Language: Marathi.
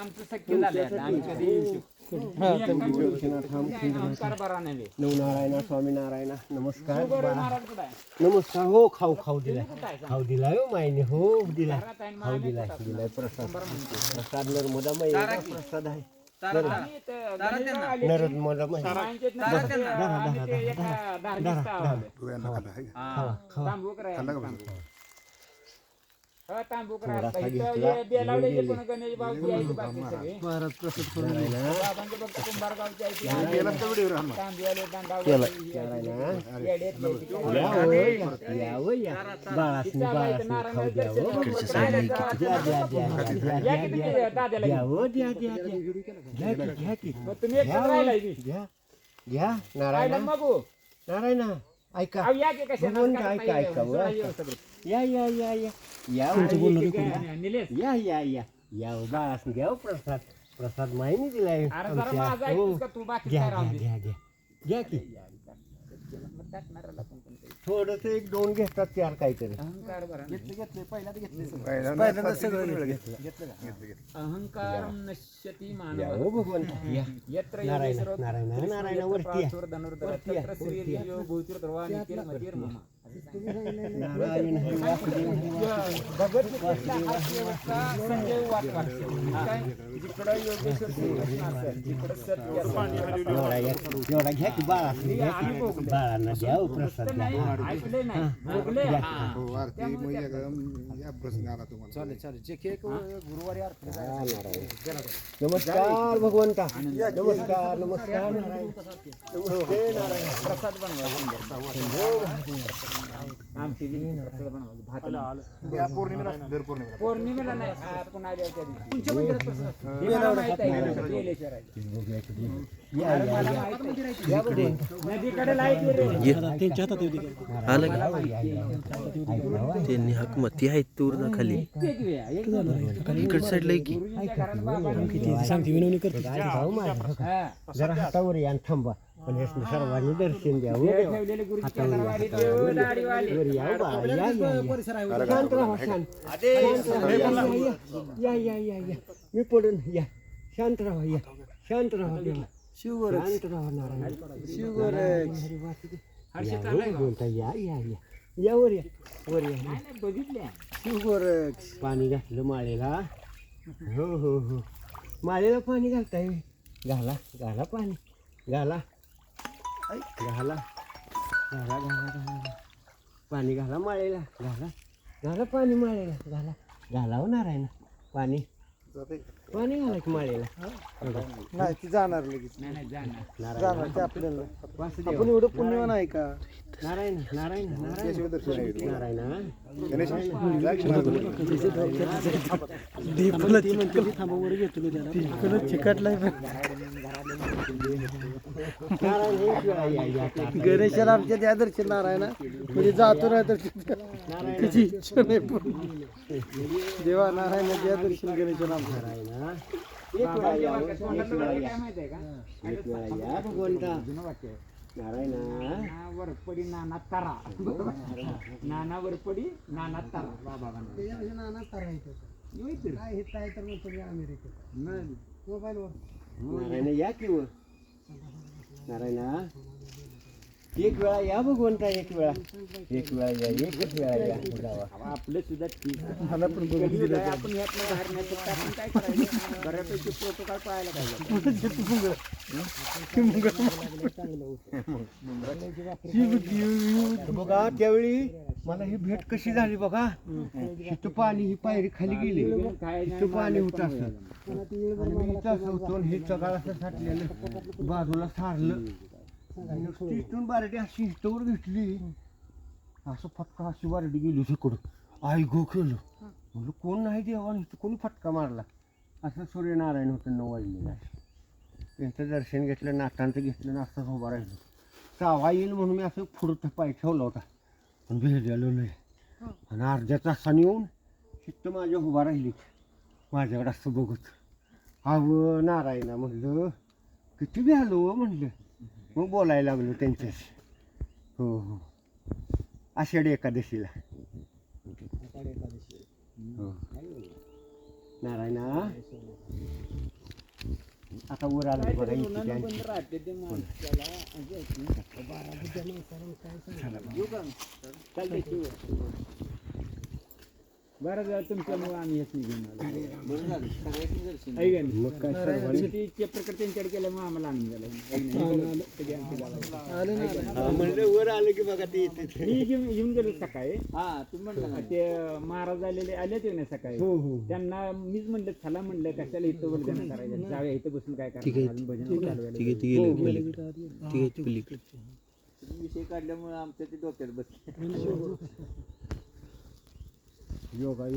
आमचं झालं आम्ही कधी नमस्कार नमस्कार हो खाऊ खाऊ दिलाय? खाऊ दिलाय हो माईने हो दिलाय खाऊ दिलाय दिलाय प्रसाद. प्रसाद नर्मदा मैया प्रसाद आहे. नर्मदा मैया माईंचे इथनं आम्ही ते एका धार्मिक स्थळावर आलोय. हा, तांबूक इथं पण गणेश यायची बाकी सगळे. नारायणा बाबांचे फक्त कुंभारगावचे आहे ते आले. तांबियाले, दांडावले, येडेत लय तिकडे. या या, या या. बाळासनी बाळासनी खाऊ द्या द्या द्या द्या द्या द्या या की द्या. तुम्ही दाद्याला द्या द्या द्या द्या. घ्या की घ्या की. मग तुम्ही एकटं राहिलाय बी. घ्या. घ्या. राहिला नारायणा. ऐका. ऐका. ऐका. या या या या. या निलेश या या या. या हो, हो प्रसाद. प्रसाद माहिती दिलाय अरे जरा आमच्या. माझा हो. ऐकतोस का तू बाकी घ्या काय घ्या राहून दे. घ्या घ्या. घ्या की. मग टाकणाऱ्याला पण कोणतं तरी. थोडस एक दोन घेतात चार काहीतरी. अहंकार बरा. घेतलं अहंकार नश्यती या मानव हो भगवान. या. यत्र नारायण, योगेश्वर नारायण, वरती या. प्रासुर धनुर्धर वरती या, तत्र वरती श्री या. संजय वाक्य. काय? जिकडं योगेश्वर श्रीकृष्ण असेल, जिकडं सत्य असेल, एवढा एक- एवढा घ्या की बाळासनी घ्या की बाळांना द्या हो प्रसाद द्या नाही, ऐकले नाही भोगले हा. हो आरती मग या या प्रसंग आला तुम्हाला हा, नारायण. नमस्कार भगवंता नमस्कार नमस्कार नारायण प्रसाद बनवा आमची बी प्रसाद बनवा भात या पौर्णिमेला असते, दर पौर्णिमेला पौर्णिमेला नाही आपण आल्यावर कधी हे मला माहीत आहे बेलेश्वर आहे. या या मला या माहीत आहे. या बघू. नदीकडे लाइट रे नारायण या, या, या. ऐका त्यांनी हाक मती आहेत तूर ना खाली. इकड साईडला की गुरुजींच्या घरात बाबांनी ऐका हो माझं. हा. जरा हातावर या आणि थांबा पण हे. सर्वांनी दर्शन द्या हो वेळ देवा. ठेवलेले गुरुजीच्या दरबारी देव दाढीवाले. वर या हो बाळा, या, या, या. शांत राहा, शांत. शांत राहा. या, या, या, या, या, या. मी पडून या. शांत राहा या. शांत राहा देवा. शांत राहा नारायण. हरी वासुदेव. या, भगवंता, या या या. या वर या. वर या. बघितले पाणी घातलं माळेला. हो हो हो. माळेला पाणी घालताय. घाला घाला पाणी. घाला. घाला. घाला घाला घाला पाणी घाला माळेला घाला. घाला पाणी माळेला घाला. घाला हो नारायण. पाणी. पाणी घाला की माळेला नाही ती जाणार लगेच. नाही नाही जाणार. ते आपल्याला. आपण एवढं पुण्यवान आहे का? नारायण नारायण नारायण. आहे. नारायण हा? गणेश नारायण. हे शिवाय या या या. गणेशाला आमच्या त्या दर्शन नारायण म्हणजे जातो नाही तर त्याची इच्छा नाही पूर्ण. देवा नारायण त्या दर्शन गणेशाला आमच्या नारायण हा? एक वेळा या हो, एक तोंडातलं वेळा काय या माहिती आहे का एक वेळा या भगवंता जुनं वाक्य आहे. नारायण हा? नाना वरपडी नाना तारा नाना वरपडी नाना तारा बाबा नारायण या की व नारायण? एक वेळा या भगवंता एक वेळा. एक वेळा या एकच वेळा या. जावा आपलं सुद्धा ठीक मला पण आहे, आपण ह्यातनं बाहेर नाही पडत, आपण काय करायचं? बऱ्यापैकी प्रोटोकॉल पाळायला पाहिजे. बघा त्यावेळी मला ही भेट कशी झाली बघा. इथं पाणी ही पायरी खाली गेली. इथं पाणी होत असं. आणि मी इथं असं होतो आणि हे चगाळ असं साठलेलं बाजूला सारलं. नुसती इथून बारडी अशी इथवर घेतली. असं फटका अशी बारडी गेली तिकडं. आई गो केलं. म्हणलं कोण नाही देवा इथं कोणी फटका मारला? असं सूर्यनारायण होतं नऊ वाजलेलं त्यांचं दर्शन घेतलं नातांचं घेतलं आणि असंच उभा राहिलो. चावा येईल म्हणून मी असं पुढं पाय ठेवला होता. पण भेटलेलो नाही. आणि अर्ध्या तासाने येऊन शिट्ट माझ्या उभा राहिली. माझ्याकडे असं बघत. अव नारायणा म्हणलं किती भ्यालो हो म्हणलं. मग बोलायला लागलो त्यांच्याशी. हो हो. आषाढी एकादशीला. हो. नारायणा. आता वर आलं बघा इथे त्यांची. माणसाला येऊ का? चालतंय. बरं झालं तुमच्यामुळे आम्ही घेऊन का नाही? मग काय सर्वांनी ती चेप्टर त्यांच्याकडे केल्यामुळे आम्हाला आनंद झाला नाही? सगळे आमचे हा, म्हणलं वर आलं की बघा ते येते मी घेऊन येऊन गेलो सकाळी. ते महाराज आलेले आले ते ना सकाळी? हो हो. त्यांना मीच म्हणलं चला म्हणलं कशाला इथं वर्धन करायचं? जाऊया इथं बसून काय ठीक आहे. करणार अजून भजन चालवायला. पलीकडे विषय काढल्यामुळे आमच्या ते डोक्यात बसले. Yoga yoga.